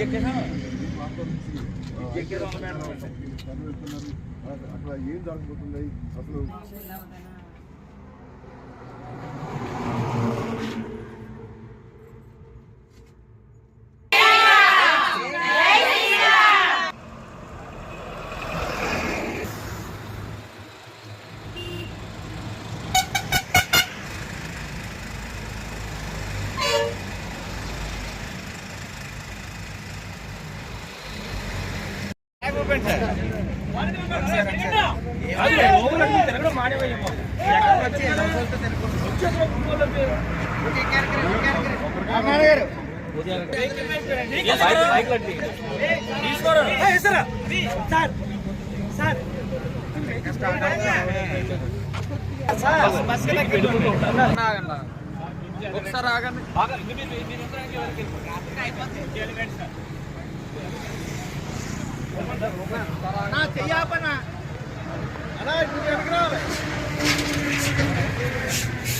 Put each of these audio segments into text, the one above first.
ये कैसा అట్లా ఏం జరగబోతున్నాయి అసలు ఒకసారి ఆగండి. ఎదుర్కొండండి స్టార్ట్ చేద్దామండి శ్రీ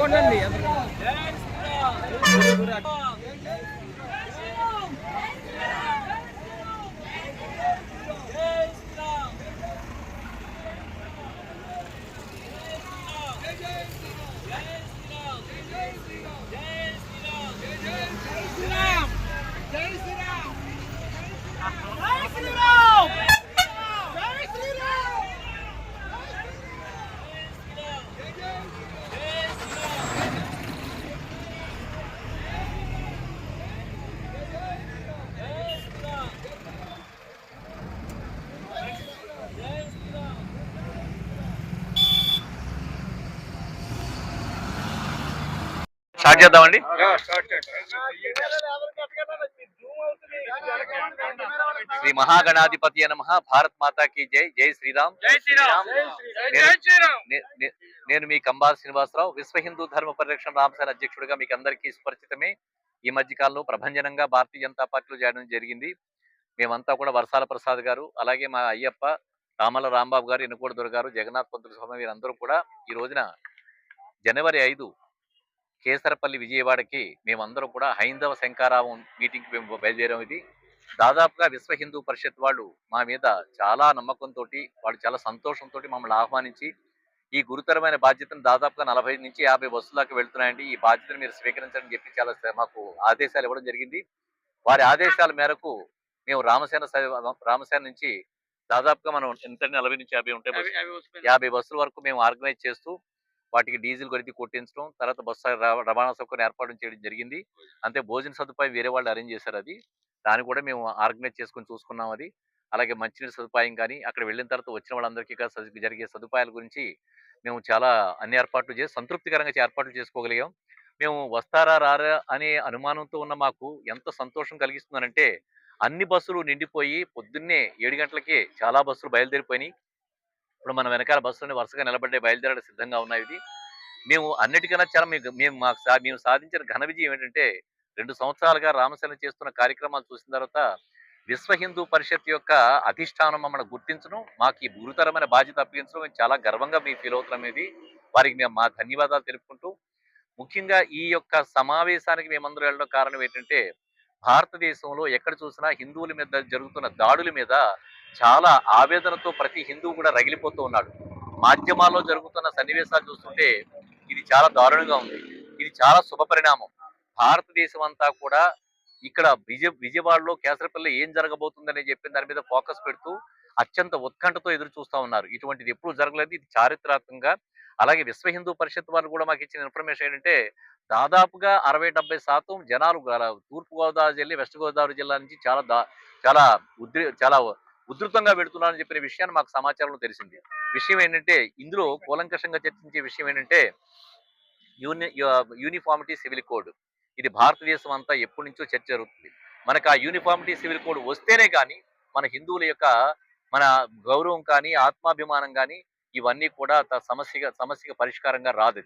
கொண்டு నే- నే- నేను మీ కంబాల శ్రీనివాసరావు విశ్వ హిందూ ధర్మ పరిరక్షణ రామసేన అధ్యక్షుడిగా మీకు అందరికీ సుపరిచితమే. ఈ మధ్య కాలంలో ప్రభంజనంగా భారతీయ జనతా పార్టీలో చేయడం జరిగింది. మేమంతా కూడా వర్షాల ప్రసాద్ గారు అలాగే మా అయ్యప్ప రామల రాంబాబు గారు ఎన్నుకోడు దొర గారు జగన్నాథ్ పంతులు స్వామి వీరందరూ కూడా ఈ రోజున జనవరి ఐదు కేసరపల్లి విజయవాడకి మేమందరం కూడా హైందవ శంకారావం మీటింగ్కి మేము బయలుదేరాం ఇది. దాదాపుగా విశ్వ హిందూ పరిషత్ వాళ్ళు మా మీద చాలా నమ్మకంతో వాళ్ళు చాలా సంతోషంతో మమ్మల్ని ఆహ్వానించి ఈ గురుతరమైన బాధ్యతను దాదాపుగా నలభై నుంచి యాభై బస్సులకు వెళ్తున్నాయండి. ఈ బాధ్యతను మీరు స్వీకరించని చెప్పి చాలా మాకు ఆదేశాలు ఇవ్వడం జరిగింది. వారి ఆదేశాల మేరకు మేము రామసేన స- రామసేన నుంచి దాదాపుగా మనం ఎంత నలభై నుంచి యాభై ఉంటాయి బస్సులు. యాభై బస్సుల వరకు మేము ఆర్గనైజ్ చేస్తూ వాటికి డీజిల్ కొద్ది కొట్టించడం తర్వాత బస్సు రవాణా సౌకర్యం ఏర్పాటు చేయడం జరిగింది. అంతే భోజన సదుపాయం వేరే వాళ్ళు అరేంజ్ చేశారు అది. దాన్ని కూడా మేము ఆర్గనైజ్ చేసుకొని చూసుకున్నాం అది. అలాగే మంచినీటి సదుపాయం కానీ అక్కడ వెళ్ళిన తర్వాత వచ్చిన వాళ్ళందరికీ జరిగే సదుపాయాల గురించి మేము చాలా అన్ని ఏర్పాట్లు చేసి సంతృప్తికరంగా ఏర్పాట్లు చేసుకోగలిగాం. మేము వస్తారా రారా అనే అనుమానంతో ఉన్న మాకు ఎంత సంతోషం కలిగిస్తుందనంటే అన్ని బస్సులు నిండిపోయి పొద్దున్నే ఏడు గంటలకే చాలా బస్సులు బయలుదేరిపోయినాయి. ఇప్పుడు మన వెనకాల బస్సులని వరుసగా నిలబడ్డే బయలుదేరడం సిద్ధంగా ఉన్నాయి ఇది. మేము అన్నిటికన్నా చాలా మీకు మేము మాకు సా- మేము సాధించిన ఘన విజయం ఏంటంటే రెండు సంవత్సరాలుగా రామసేన చేస్తున్న కార్యక్రమాలు చూసిన తర్వాత విశ్వ హిందూ పరిషత్ యొక్క అధిష్టానం మమ్మల్ని గుర్తించడం మాకు ఈ గురుతరమైన బాధ్యత అప్పగించడం మేము చాలా గర్వంగా మేము ఫీల్ అవుతున్నాం ఇది. వారికి మేము మా ధన్యవాదాలు తెలుపుకుంటూ ముఖ్యంగా ఈ యొక్క సమావేశానికి మేమందరూ వెళ్ళడం కారణం ఏంటంటే భారతదేశంలో ఎక్కడ చూసినా హిందువుల మీద జరుగుతున్న దాడుల మీద చాలా ఆవేదనతో ప్రతి హిందువు కూడా రగిలిపోతూ ఉన్నాడు. మాధ్యమాల్లో జరుగుతున్న సన్నివేశాలు చూస్తుంటే ఇది చాలా దారుణంగా ఉంది. ఇది చాలా శుభ పరిణామం. భారతదేశం అంతా కూడా ఇక్కడ విజయ విజయవాడలో కేసరపల్లి ఏం జరగబోతుందని చెప్పిన దాని మీద ఫోకస్ పెడుతూ అత్యంత ఉత్కంఠతో ఎదురు చూస్తా ఉన్నారు. ఇటువంటిది ఎప్పుడు జరగలేదు. ఇది చారిత్రాత్మకంగా అలాగే విశ్వ హిందూ పరిషత్ వారు కూడా మాకు ఇచ్చిన ఇన్ఫర్మేషన్ ఏంటంటే దాదాపుగా అరవై డెబ్బై శాతం జనాలు గల తూర్పు గోదావరి జిల్లా వెస్ట్ గోదావరి జిల్లా నుంచి చాలా చాలా ఉద్రి చాలా ఉధృతంగా పెడుతున్నారని చెప్పిన విషయాన్ని మాకు సమాచారంలో తెలిసింది. విషయం ఏంటంటే ఇందులో కూలంకషంగా చర్చించే విషయం ఏంటంటే యూని యూనిఫార్మిటీ సివిల్ కోడ్. ఇది భారతదేశం అంతా ఎప్పటి నుంచో చర్చ జరుగుతుంది. మనకు ఆ యూనిఫార్మిటీ సివిల్ కోడ్ వస్తేనే కానీ మన హిందువుల యొక్క మన గౌరవం కానీ ఆత్మాభిమానం కానీ ఇవన్నీ కూడా సమస్యగా సమస్యగా పరిష్కారంగా రాదు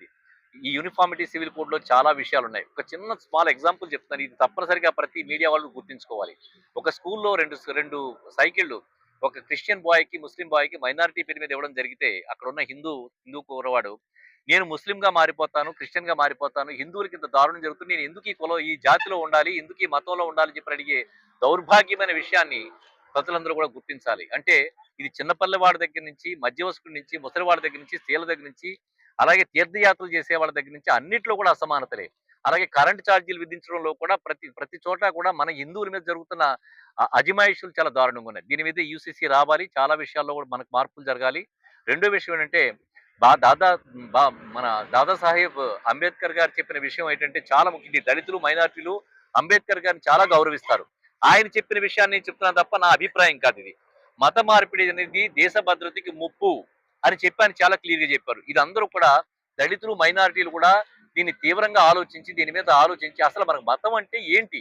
ఈ యూనిఫామిటీ సివిల్ కోడ్లో చాలా విషయాలు ఉన్నాయి ఒక చిన్న స్మాల్ ఎగ్జాంపుల్ చెప్తాను. ఇది తప్పనిసరిగా ప్రతి మీడియా వాళ్ళు గుర్తుంచుకోవాలి. ఒక స్కూల్లో రెండు రెండు సైకిళ్ళు ఒక క్రిస్టియన్ బాయ్కి ముస్లిం బాయ్కి మైనారిటీ పేరు మీద ఇవ్వడం జరిగితే అక్కడ ఉన్న హిందూ హిందూ కూరవాడు నేను ముస్లింగా మారిపోతాను క్రిస్టియన్గా మారిపోతాను హిందువులకి ఇంత దారుణం జరుగుతుంది నేను ఎందుకు ఈ కులం ఈ జాతిలో ఉండాలి ఎందుకు ఈ మతంలో ఉండాలి చెప్పి అడిగే దౌర్భాగ్యమైన విషయాన్ని ప్రజలందరూ కూడా గుర్తించాలి. అంటే ఇది చిన్నపల్లె వాడి దగ్గర నుంచి మధ్యవసకుడి నుంచి ముసలివాడి దగ్గర నుంచి స్త్రీల దగ్గర నుంచి అలాగే తీర్థయాత్రలు చేసే వాళ్ళ దగ్గర నుంచి అన్నింటిలో కూడా అసమానతలే అలాగే కరెంట్ ఛార్జీలు విధించడంలో కూడా ప్రతి ప్రతి చోట కూడా మన హిందువుల మీద జరుగుతున్న అజమాయిషులు చాలా దారుణంగా ఉన్నాయి. దీని మీద యూసీసీ రావాలి. చాలా విషయాల్లో కూడా మనకు మార్పులు జరగాలి. రెండో విషయం ఏంటంటే బా దాదా బా మన దాదాసాహెబ్ అంబేద్కర్ గారు చెప్పిన విషయం ఏంటంటే చాలా ముఖ్యం. దళితులు మైనార్టీలు అంబేద్కర్ గారిని చాలా గౌరవిస్తారు. ఆయన చెప్పిన విషయాన్ని నేను చెప్తున్నాను తప్ప నా అభిప్రాయం కాదు ఇది. మత మార్పిడి అనేది దేశ భద్రతకి ముప్పు. అని చెప్పి ఆయన చాలా క్లియర్గా చెప్పారు. ఇది అందరూ కూడా దళితులు మైనారిటీలు కూడా దీన్ని తీవ్రంగా ఆలోచించి దీని మీద ఆలోచించి అసలు మనకు మతం అంటే ఏంటి?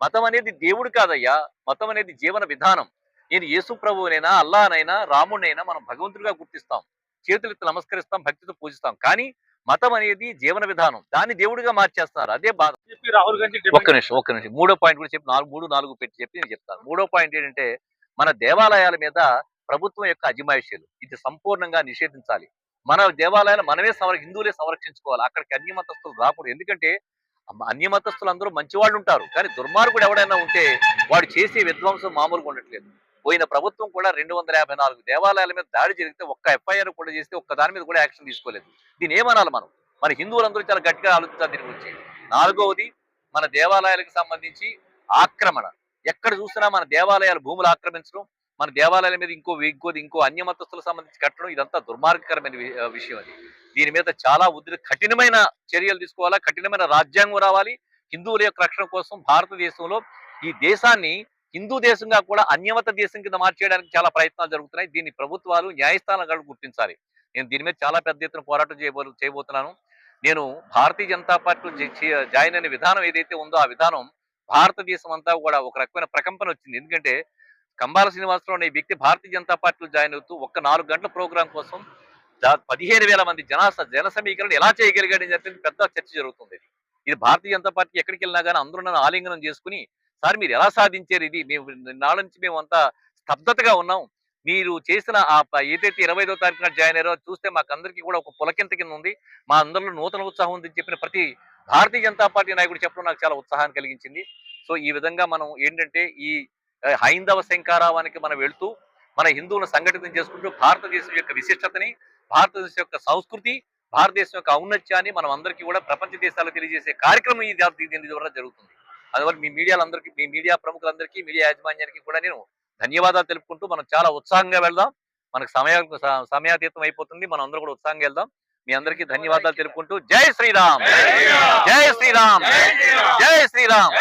మతం అనేది దేవుడు కాదయ్యా. మతం అనేది జీవన విధానం. నేను యేసు ప్రభువునైనా అల్లానైనా రాముడినైనా మనం భగవంతుడిగా గుర్తిస్తాం. చేతులెత్తి నమస్కరిస్తాం భక్తితో పూజిస్తాం. కానీ మతం అనేది జీవన విధానం. దాన్ని దేవుడిగా మార్చేస్తున్నారు. అదే బాధ. చెప్పి రాహుల్ గాంధీ ఒక్క నిమిషం ఒక్క నిమిషం. మూడో పాయింట్ కూడా చెప్పి నాలుగు మూడు నాలుగు పెట్టి చెప్పి నేను చెప్తాను. మూడో పాయింట్ ఏంటంటే మన దేవాలయాల మీద ప్రభుత్వం యొక్క అజమాయిషీలు. ఇది సంపూర్ణంగా నిషేధించాలి. మన దేవాలయాలు మనమే సంర హిందువులే సంరక్షించుకోవాలి. అక్కడికి అన్య మతస్థులు రాకూడదు. ఎందుకంటే అమ్మ- అన్య మతస్థులు అందరూ మంచివాళ్ళు ఉంటారు. కానీ దుర్మార్గుడు ఎవడైనా ఉంటే వాడు చేసే విధ్వంసం మామూలుగా ఉండట్లేదు. పోయిన ప్రభుత్వం కూడా రెండు వందల యాభై నాలుగు దేవాలయాల మీద దాడి జరిగితే ఒక్క ఎఫ్ఐఆర్ కూడా చేస్తే ఒక్క దాని మీద కూడా యాక్షన్ తీసుకోలేదు. దీని ఏమనాలి మనం? మన హిందువులందరూ చాలా గట్టిగా ఆలోచించాలి దీని గురించి. నాలుగవది మన దేవాలయాలకు సంబంధించి ఆక్రమణ. ఎక్కడ చూసినా మన దేవాలయాలు భూములు ఆక్రమించడం మన దేవాలయాల మీద ఇంకో ఇంకోది ఇంకో అన్య మతస్థులకు సంబంధించి కట్టడం ఇదంతా దుర్మార్గకరమైన విషయం అది. దీని మీద చాలా ఉద్రి కఠినమైన చర్యలు తీసుకోవాలా కఠినమైన రాజ్యాంగం రావాలి. హిందువుల యొక్క రక్షణ కోసం భారతదేశంలో ఈ దేశాన్ని హిందూ దేశంగా కూడా అన్యమత దేశం కింద మార్చేయడానికి చాలా ప్రయత్నాలు జరుగుతున్నాయి. దీన్ని ప్రభుత్వాలు న్యాయస్థానాలు గుర్తించాలి. నేను దీని మీద చాలా పెద్ద ఎత్తున పోరాటం చేయబో చేయబోతున్నాను. నేను భారతీయ జనతా పార్టీ జాయిన్ అయిన విధానం ఏదైతే ఉందో ఆ విధానం భారతదేశం అంతా కూడా ఒక రకమైన ప్రకంపన వచ్చింది. ఎందుకంటే కంబాల శ్రీనివాసరావు అనే వ్యక్తి భారతీయ జనతా పార్టీలో జాయిన్ అవుతూ ఒక్క నాలుగు గంటల ప్రోగ్రాం కోసం పదిహేను వేల మంది జన జన సమీకరణ ఎలా చేయగలిగాడని చెప్పి పెద్ద చర్చ జరుగుతుంది. ఇది. ఇది భారతీయ జనతా పార్టీ ఎక్కడికి వెళ్ళినా కానీ అందరూ నన్ను ఆలింగనం చేసుకుని సార్ మీరు ఎలా సాధించారు ఇది? మేము నాళ్ళ నుంచి మేము అంతా స్తబ్దతగా ఉన్నాం. మీరు చేసిన ఆ ఏదైతే ఇరవై ఐదో తారీఖున జాయిన్ అయ్యారో చూస్తే మాకు అందరికీ కూడా ఒక పులకింత కింద ఉంది. మా అందరిలో నూతన ఉత్సాహం ఉందని చెప్పిన ప్రతి భారతీయ జనతా పార్టీ నాయకుడు చెప్పడం నాకు చాలా ఉత్సాహాన్ని కలిగించింది. సో ఈ విధంగా మనం ఏంటంటే ఈ హైందవ శంకారావానికి మనం వెళ్తూ మన హిందువులను సంఘటితం చేసుకుంటూ భారతదేశం యొక్క విశిష్టతని భారతదేశం యొక్క సంస్కృతి భారతదేశం యొక్క ఔన్నత్యాన్ని మనం అందరికీ కూడా ప్రపంచ దేశాలకు తెలియజేసే కార్యక్రమం ఈ దీని ద్వారా జరుగుతుంది. అందువల్ల మీ మీడియాలందరికీ మీ మీడియా ప్రముఖులందరికీ మీడియా యాజమాన్యానికి కూడా నేను ధన్యవాదాలు తెలుపుకుంటూ మనం చాలా ఉత్సాహంగా వెళ్దాం. మనకు సమయ సమయాతీతం అయిపోతుంది. మనం అందరూ కూడా ఉత్సాహంగా వెళ్దాం. మీ అందరికీ ధన్యవాదాలు తెలుపుకుంటూ జై శ్రీరామ్! జై శ్రీరామ్! జై శ్రీరామ్!